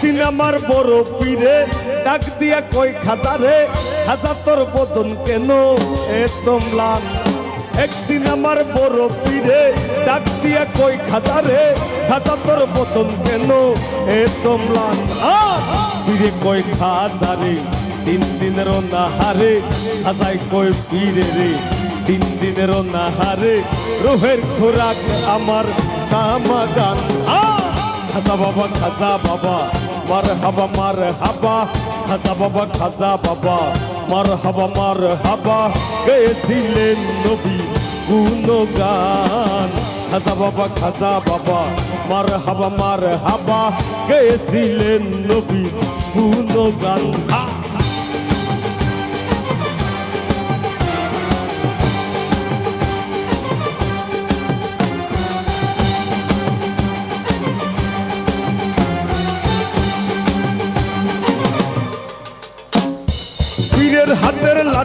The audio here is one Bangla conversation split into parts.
আমার বড় পীরে, ডাক দিয়া কই খাজারে খাজা তোর বদন কেন? এ তোমলান, একদিন আমার বড় পীরে, ডাক দিয়া কই খাজারে খাজা তোর বদন কেন? এ তোমলান পীরে কই খাজারে তিন দিনের নাহারে খাজাই কই পীরে রে, তিন দিনের নাহারে রোহের খোরাক আমার সামাগান খাজা বাবা খাজা বাবা مرحبا مرحبا خزا بابا خزا بابا مرحبا مرحبا গেছিলেন নবী গুণগান। খাজা বাবা খাজা বাবা মার হাবা মার হাবা গেছিলেন নবী গুণগান। হা!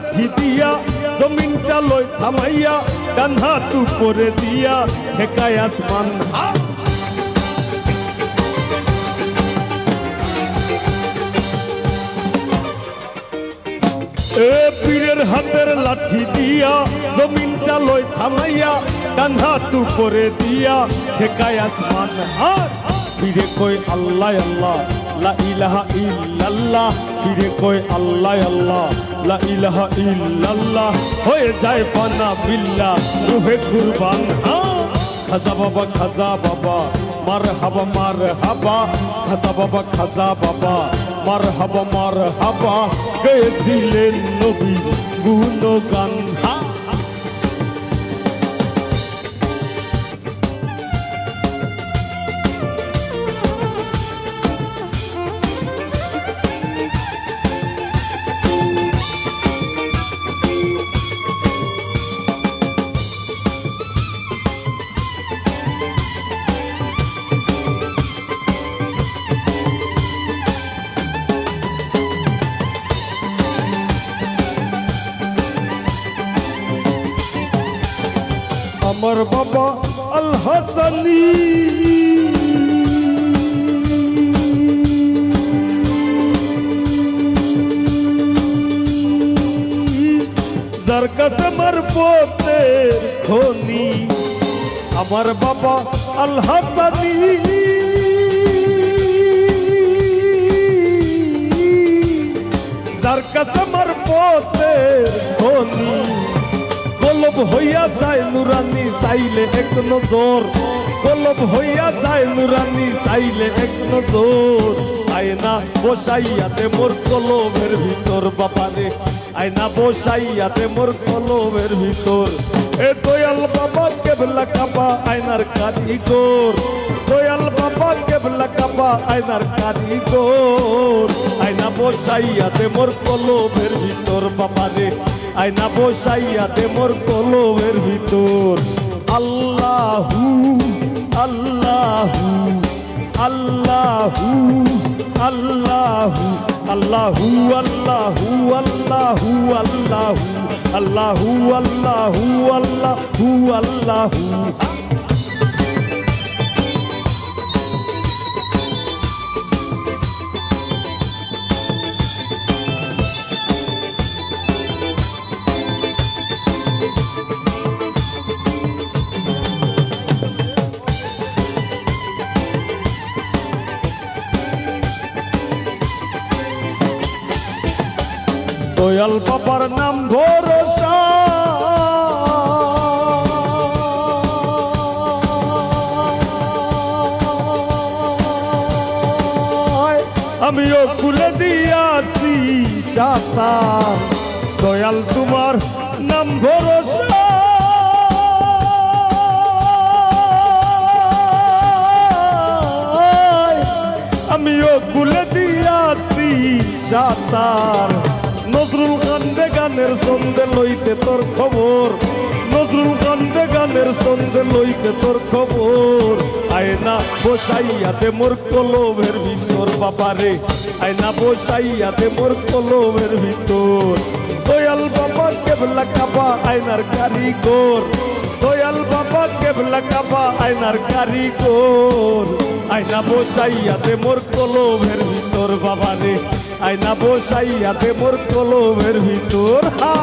লাঠি দিয়া জমিনটা লই থামাইয়া, ডান হাত উপরে দিয়া, ঠেকায় আসমান। এ পীরের হাতের লাঠি দিয়া, জমিনটা লই থামাইয়া, ডান হাত উপরে দিয়া, ঠেকায় আসমান। হাত পীরে কই আল্লাহ আল্লাহ। লা ইলাহা ইল্লাল্লাহ পীরে কই আল্লাহ আল্লাহ। লা ইলাহা ইল্লাল্লাহ, হয়ে যায় পানা বিল্লাহ। রুহে কুরবান হ্যাঁ। খাজা বাবা খাজা বাবা মার হাবা মার হাবা খাজা বাবা খাজা বাবা মার হাবা মার হাবা গেছিলেন নবী গুণগান হা আমার বাবা আল হাসানি আমার পোতের খনি আমার বাবা আল হাসানি কলব হইয়া যায় নুরানি, চাইলে এক নজর। কলব হইয়া যায় নুরানি, চাইলে এক নজর। আয়না বসাইয়াতে মোর কলবের ভিতর বাবারে আয়না বসাইয়াতে মোর কলবের ভিতর। এ দয়াল বাবা কেবলা কাবা, আয়নার কারিগর। দয়াল বাবা কেবলা কাবা, আয়নার কারিগর। আয়না বসাইয়াতে মোর কলবের ভিতর বাবারে আয়না বসাইয়া তে মোর কলবের ভিতর আল্লাহ আল্লাহু আল্লাহ আল্লাহু আল্লাহ আল্লাহ আল্লাহু আল্লাহ আল্লাহু আল্লাহ আল্লাহু আল্লাহু দয়াল বাবার নাম ভরসা। আমিও খুলে দিয়াছি চাষা দয়াল তোমার নাম ভরসা। আমিও খুলে দিয়াছি সাতার নজরুল কান্দে গানের সন্ধে লইতে তোর খবর। নজরুল কান্দে গানের সন্ধে লইতে তোর খবর। আয়না বসাইয়াতে মোর কলবের ভিতর বাবারে আয়না বসাইয়াতে মোর কলবের ভিতর। দয়াল বাবা কেবলা কাবা আয়নার কারিগর। দয়াল বাবা কেবলা কাবা আয়নার কারিগর। আয়না বসাইয়াতে মোর কলমের ভিতর বাবা রে আয়না বসাইয়াতে মোর কলমের ভিতর। হা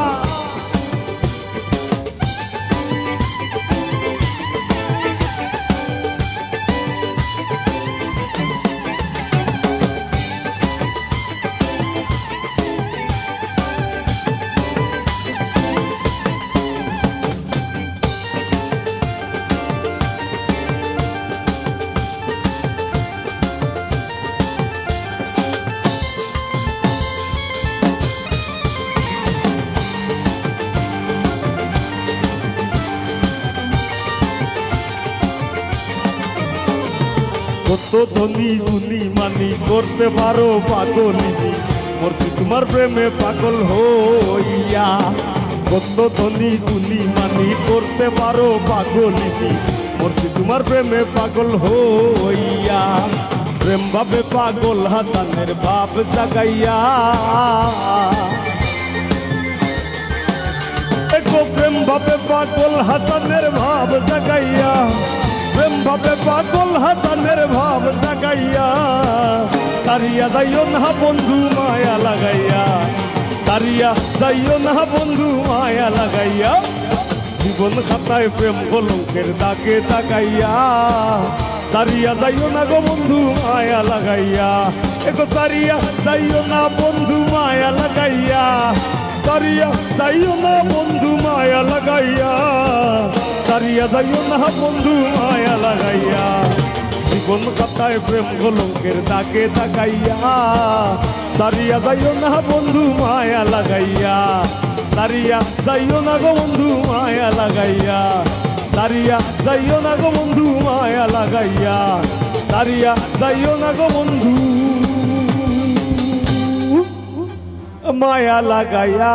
কত ধনী গুনি মানি করতে পারো পাগলিনি মরছি তোমার প্রেমে পাগল হইয়া। কত ধনী গুনি মানি করতে পারো পাগলিনি মরছি তোমার প্রেমে পাগল হইয়া। প্রেম ভাবে পাগল হাসানের ভাব জাগাইয়া। প্রেম ভাবে পাগল হাসানের ভাব জাগাইয়া। প্রেম ভাবে পাগল হাসানের ভাব জাগাইয়া, সারিয়া যাইও না বন্ধু মায়া লাগাইয়া, সারিয়া যাইও না বন্ধু মায়া লাগাইয়া, জীবন খাতায় প্রেম কলঙ্কের দাগে তাকাইয়া, সারিয়া যাইও না গো বন্ধু মায়া লাগাইয়া, এগো সারিয়া যাইও না বন্ধু মায়া লাগাইয়া সারিয়া, যাইও না বন্ধু মায়া লাগাইয়া। সারিয়া, যাইও না বন্ধু মায়া লাগাইয়া। জীবন কথায় প্রেম কলঙ্কের দাগে তাকাইয়া সারিয়া, যাইও না বন্ধু মায়া লাগাইয়া। সারিয়া, যাইও না গো বন্ধু মায়া লাগাইয়া। সারিয়া, যাইও না গো বন্ধু মায়া লাগাইয়া। সারিয়া, যাইও না গো বন্ধু মায়া লাগাইয়া।